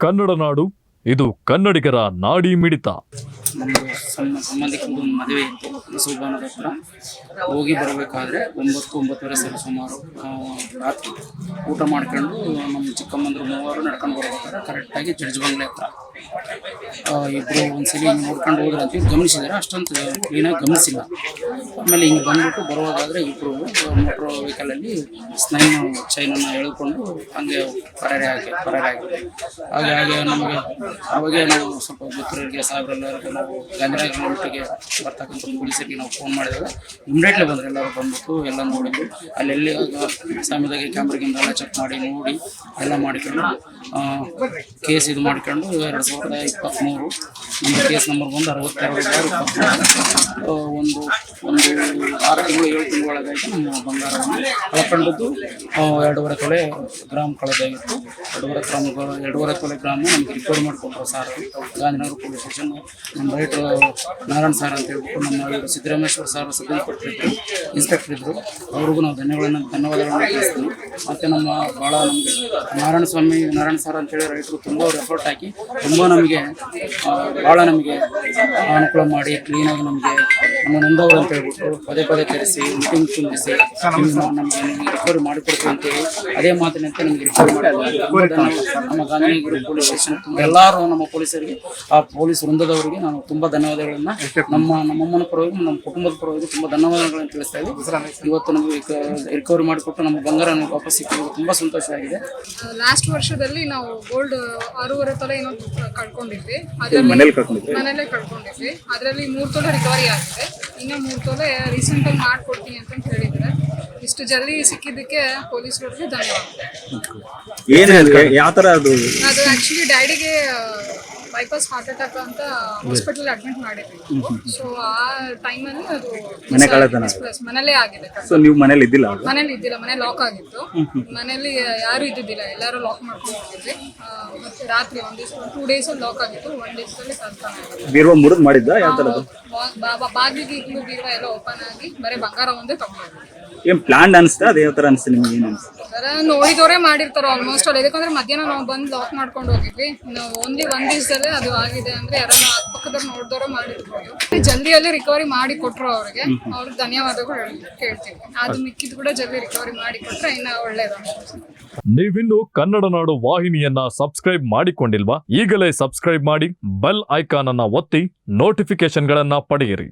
ಕನ್ನಡ ನಾಡು, ಇದು ಕನ್ನಡಿಗರ ನಾಡಿ ಮಿಡಿತ. ನಮ್ಮದು ಸಣ್ಣ ಸಂಬಂಧಿಕರದ್ದು ಒಂದು ಮದುವೆ ಇತ್ತು ಸುಲ್ತಾನದ ಹತ್ರ ಹೋಗಿ ಬರಬೇಕಾದ್ರೆ ಒಂಬತ್ತು, ಒಂಬತ್ತುವರೆ ಸರಿ ಸುಮಾರು ರಾತ್ರಿ ಊಟ ಮಾಡ್ಕೊಂಡು ನಮ್ಮ ಚಿಕ್ಕಮ್ಮಂದ್ರು ಮೂವರು ನಡ್ಕೊಂಡು ಬರ್ಬೇಕಾದ್ರೆ ಕರೆಕ್ಟಾಗಿ ಜಡ್ಜ್ ಬಂಗ್ಲೆ ಹತ್ರ. ಒಂದ್ಸಲಿ ಹಿಂಗ್ ನೋಡ್ಕೊಂಡು ಹೋದ್ರೆ ಅಂತ ಇವ್ರು ಗಮನಿಸಿದ್ದಾರೆ ಅಷ್ಟೊಂದು ಕ್ಲೀನಾಗಿ ಗಮನಿಸಿಲ್ಲ. ಆಮೇಲೆ ಹಿಂಗೆ ಬಂದ್ಬಿಟ್ಟು ಬರುವಾಗಾದರೆ ಇಬ್ಬರು ಮೋಟ್ರ್ ವೆಹಿಕಲಲ್ಲಿ ಸ್ನೈನ್ ಚೈನನ್ನು ಎಳ್ಕೊಂಡು ಹಂಗೆ ಪರಾರಿ ಆಗಿ, ಪರಾರಿ ಆಗಿದೆ ಹಾಗೆ ಹಾಗೆ ನಮಗೆ ಅವಾಗೆ ನಾವು ಸ್ವಲ್ಪ ಗೊತ್ತಿರೋರಿಗೆ ಸಾವಿರೆಲ್ಲರಿಗೆ ನಾವು ಗಾಂಧಿನಗರ ಲಿಮಿಟಿಗೆ ಬರ್ತಕ್ಕಂಥ ಪೊಲೀಸರಿಗೆ ನಾವು ಫೋನ್ ಮಾಡಿದಾಗ ಇಮ್ಮಿಡಿಯೇಟ್ಲಿ ಬಂದರೆ. ಎಲ್ಲರೂ ಬಂದ್ಬಿಟ್ಟು ಎಲ್ಲ ನೋಡಿದ್ರು. ಅಲ್ಲೆಲ್ಲಿ ಸಮಯದಾಗೆ ಕ್ಯಾಮ್ರಾಗಿಂದ ಎಲ್ಲ ಚೆಕ್ ಮಾಡಿ, ನೋಡಿ, ಎಲ್ಲ ಮಾಡಿಕೊಂಡು ಕೇಸ್ ಇದು ಮಾಡ್ಕೊಂಡು ಎರಡು vou dar aí para. ನಮ್ಮ ಕೇಸ್ ನಂಬರ್ ಬಂದು ಅರವತ್ತೆರಡು ಸಾವಿರ ಒಂದು ಒಂದು ಆರು ತಿಂಗಳು, ಏಳು ತಿಂಗಳೊಳಗಾಗಿ ನಮ್ಮ ಬಂಗಾರವನ್ನು ಕಳ್ಕೊಂಡದ್ದು. ಎರಡೂವರೆ ತೊಲೆ ಗ್ರಾಮ್ ಕಳೆದಾಗಿತ್ತು. ಎರಡೂವರೆ ಗ್ರಾಮ್, ಎರಡೂವರೆ ತೊಲೆ ಗ್ರಾಮ ನಮ್ಗೆ ರಿಕವರ್ ಮಾಡಿಕೊಟ್ರು ಸಾರ್. ಗಾಂಧಿನಗರ ಪೊಲೀಸ್ ಸ್ಟೇಷನ್ ನಮ್ಮ ರೈಟ್ರು ನಾರಾಯಣ ಸಾರ್ ಅಂತ ಹೇಳ್ಬಿಟ್ಟು ನಮ್ಮ ಸಿದ್ದರಾಮೇಶ್ವರ ಸರ್ ಇನ್ಸ್ಪೆಕ್ಟರ್ ಇದ್ರು ಇನ್ಸ್ಪೆಕ್ಟರ್ ಇದ್ರು. ಅವ್ರಿಗೂ ನಾವು ಧನ್ಯವಾದಗಳನ್ನು ಧನ್ಯವಾದಗಳನ್ನು ತಿಳಿಸ್ತೀವಿ. ಮತ್ತು ನಮ್ಮ ಭಾಳ ನಮಗೆ ನಾರಾಯಣ ಸ್ವಾಮಿ ನಾರಾಯಣ ಸಾರ್ ಅಂತೇಳಿ ರೈತರು ತುಂಬ ಅವ್ರು ಎಫರ್ಟ್ ಹಾಕಿ, ತುಂಬ ನಮಗೆ ಭಾಳ ನಮಗೆ ಅನುಕೂಲ ಮಾಡಿ ಕ್ಲೀನಾಗಿ ನಮಗೆ ನಮ್ಮ ನೊಂದವರು ಅಂತ ಹೇಳ್ಬಿಟ್ಟು ಪದೇ ಪದೇ ಕರೆಸಿ ಮೀಟಿಂಗ್ ತುಂಬಿಸಿ ನಮಗೆ ರಿಕವರಿ ಮಾಡಿಕೊಡ್ತೀವಿ ಅಂತೇಳಿ ಅದೇ ಮಾತಿನಂತೆ ನಮಗೆ ರಿಕವರಿ ಮಾಡಿ ನಮ್ಮ ಗಾಂಧಿನಗರ ಪೊಲೀಸ್ ಸ್ಟೇಷನ್ ಎಲ್ಲರೂ ನಮ್ಮ ಪೊಲೀಸರಿಗೆ ಆ ಪೊಲೀಸ್ ವೃಂದದವರಿಗೆ ನಾನು ತುಂಬ ಧನ್ಯವಾದಗಳನ್ನ ನಮ್ಮ ನಮ್ಮಮ್ಮನ ಪರವಾಗಿ ನಮ್ಮ ಕುಟುಂಬದ ಪರವಾಗಿ ತುಂಬ ಧನ್ಯವಾದಗಳನ್ನು ತಿಳಿಸ್ತಾ ಇದ್ದೀವಿ ಇವತ್ತು ನಮಗೆ ರಿಕವರಿ ಮಾಡಿಕೊಟ್ಟು ನಮ್ಮ ಬಂಗಾರ ನಮಗೆ ವಾಪಸ್ ಸಿಕ್ಕಿದ್ದು ತುಂಬ ಸಂತೋಷ ಆಗಿದೆ. ಲಾಸ್ಟ್ ವರ್ಷದಲ್ಲಿ ನಾವು ಗೋಲ್ಡ್ ಆರೂವರೆ ತೊಲೆ ಏನೋ ಕಳ್ಕೊಂಡಿದ್ವಿ. ಅದರಲ್ಲಿ ಮನೇಲೆ ಕಳ್ಕೊಂಡಿದ್ವಿ. ಅದರಲ್ಲಿ ಮೂರು ತೊಲೆ ರಿಕವರಿ ಆಗಿದೆ. ಇನ್ನು ಮೂರು ತೊಲೆ ರೀಸೆಂಟ್ ಆಗಿ ಮಾಡ್ಕೊಡ್ತೀನಿ ಅಂತ ಹೇಳಿದ್ದಾರೆ. ಇಷ್ಟು ಜಲ್ದಿ ಸಿಕ್ಕಿದ್ದಕ್ಕೆ ಪೊಲೀಸರಿಗೆ ಧನ್ಯವಾದ. ಏನು ಯಾವ ಅದು? ಅದು ಆಕ್ಚುಲಿ ಡ್ಯಾಡಿಗೆ ಬೈಪಾಸ್ ಹಾರ್ಟ್ ಅಟ್ಯಾಕ್ ಅಂತ ಹಾಸ್ಪಿಟಲ್ ಅಡ್ಮಿಟ್ ಮಾಡಿದ್ವಿ. ಸೊ ಆ ಟೈಮಲ್ಲಿ ಅದು ಮನೆ ಕಳ್ಳತನ. ಪ್ಲಸ್ ಮನೇಲೇ ಆಗಿದೆ ಸೊ ನೀವು ಮನೇಲಿ ಇದ್ದಿಲ್ಲ ಅವಾಗ ಮನೇಲಿ ಇದ್ದಿಲ್ಲ ಮನೆ ಲಾಕ್ ಆಗಿತ್ತು. ಮನೇಲಿ ಯಾರು ಇದ್ದಿದ್ದಿಲ್ಲ ಎಲ್ಲರೂ ಲಾಕ್ ಮಾಡ್ಕೊಂಡು ಹೋಗಿದ್ವಿ. ಆ, ಮತ್ತೆ ರಾತ್ರಿ ಒಂದ್ ದಿವಸ ಟೂ ಡೇಸ್ ಲಾಕ್ ಆಗಿತ್ತು ಒನ್ ಡೇಸಲ್ಲಿ ಕಳ್ಕೊಂಡು ಬೀರುವ ಮುರಿದ್ ಮಾಡಿದ್ದ? ಯಾವ ತರದ್ದು? ಬಾಗಿಲಿಗೆ ಇಗ್ಲು ಬೀರ ಎಲ್ಲ ಓಪನ್ ಆಗಿ ಬರೀ ಬಂಗಾರ ಒಂದೇ ತಗೊಂಡಿದ್ವಿ ಏನ್ ಪ್ಲಾನ್ ಅನ್ಸ್ತಾ? ಅದೇ ಯಾವ ತರ ಅನ್ಸ್ತಾ? ನಿಮ್ಗೆ ಏನ್ ಅನ್ಸ್ತು? ಅದರ ನೋಡಿದವರೇ ಮಾಡಿರ್ತಾರ ಆಲ್ಮೋಸ್ಟ್ ಅಲ್ಲಿ ಯಾಕಂದ್ರೆ ಮಧ್ಯಾಹ್ನ ನಾವು ಬಂದು ಲಾಕ್ ಮಾಡ್ಕೊಂಡು ಹೋಗಿದ್ವಿ. ನಾವು ಓನ್ಲಿ ಒಂದ್ ದಿವಸದಲ್ಲೇ ಅದು ಆಗಿದೆ ಅಂದ್ರೆ ಯಾರನ್ನ ಅಕ್ಕಪಕ್ಕದವ್ರು ನೋಡಿದವರೇ ಮಾಡಿರ್ಬೋದು. ಜಲ್ದಿಯಲ್ಲಿ ರಿಕವರಿ ಮಾಡಿ ಕೊಟ್ರು ಅವ್ರಿಗೆ. ಅವ್ರಿಗೆ ಧನ್ಯವಾದಗಳು ಕೇಳ್ತೀವಿ ಅದು ಮಿಕ್ಕಿದ್ ಕೂಡ ಜಲ್ದಿ ರಿಕವರಿ ಮಾಡಿ ಕೊಟ್ರೆ ಇನ್ನ ಒಳ್ಳೇದು ನೀವಿನ್ನು ಕನ್ನಡ ನಾಡು ವಾಹಿನಿಯನ್ನ ಸಬ್ಸ್ಕ್ರೈಬ್ ಮಾಡಿಕೊಂಡಿಲ್ವಾ? ಈಗಲೇ ಸಬ್ಸ್ಕ್ರೈಬ್ ಮಾಡಿ ಬೆಲ್ ಐಕಾನ್ ಅನ್ನ ಒತ್ತಿ ನೋಟಿಫಿಕೇಶನ್ಗಳನ್ನ ಪಡೆಯಿರಿ.